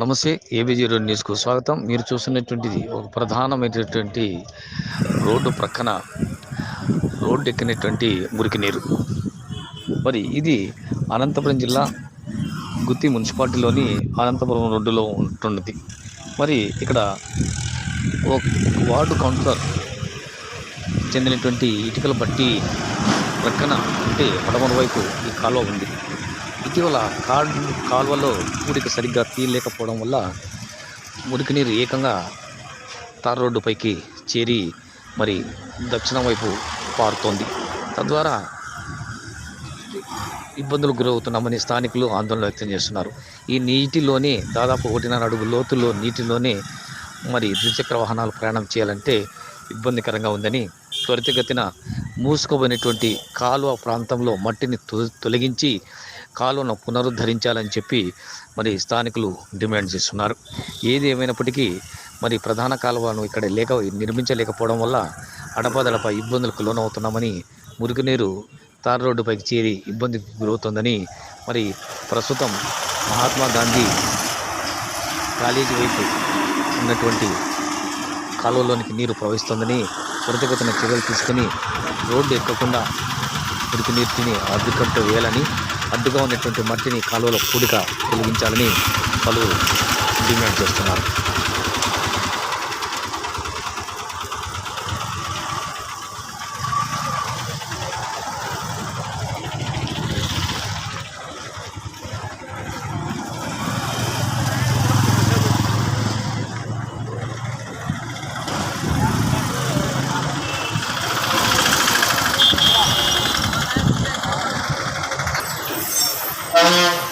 నమస్తే ABG road న్యూస్కు స్వాగతం. మీరు చూస్తున్నటువంటిది ఒక ప్రధానమైనటువంటి రోడ్డు ప్రక్కన రోడ్డు ఎక్కినటువంటి మురికి నీరు. మరి ఇది అనంతపురం జిల్లా గుత్తి మున్సిపాలిటీలోని అనంతపురం రోడ్డులో ఉంటున్నది. మరి ఇక్కడ ఒక వార్డు కౌన్సిలర్ చెందినటువంటి ఇటుకల బట్టి ప్రక్కన అంటే పడమర వైపు ఈ కాలువ ఉంది. ఇటీవల కాల్ కాలువలో పూడిక సరిగ్గా తీయలేకపోవడం వల్ల మురికి నీరు ఏకంగా తార్ రోడ్డుపైకి చేరి మరి దక్షిణం వైపు పారుతోంది. తద్వారా ఇబ్బందులు గురవుతున్నామని స్థానికులు ఆందోళన వ్యక్తం చేస్తున్నారు. ఈ నీటిలోనే దాదాపు ఒకటిన్నర అడుగు లోతులో నీటిలోనే మరి ద్విచక్ర వాహనాలు ప్రయాణం చేయాలంటే ఇబ్బందికరంగా ఉందని త్వరితగతిన మూసుకోబోయినటువంటి కాలువ ప్రాంతంలో మట్టిని తొలగించి కాలువను పునరుద్ధరించాలని చెప్పి మరి స్థానికులు డిమాండ్ చేస్తున్నారు. ఏది ఏమైనప్పటికీ మరి ప్రధాన కాలువను ఇక్కడ లేక నిర్మించలేకపోవడం వల్ల అడపదడప ఇబ్బందులకు లోనవుతున్నామని మురుగునీరు తార్ రోడ్డుపైకి చేరి ఇబ్బందికి గురవుతుందని మరి ప్రస్తుతం మహాత్మా గాంధీ కాలేజీ వైపు ఉన్నటువంటి కాలువలోనికి నీరు ప్రవహిస్తుందని త్వరితగతిన చర్యలు తీసుకుని రోడ్డు ఎక్కకుండా మురికి నీటిని అడ్డుకట్టు వేయాలని అడ్డుగా ఉన్నటువంటి మట్టిని కాలువలో కూడిక తొలగించాలని పలువురు డిమాండ్ చేస్తున్నారు. Yeah.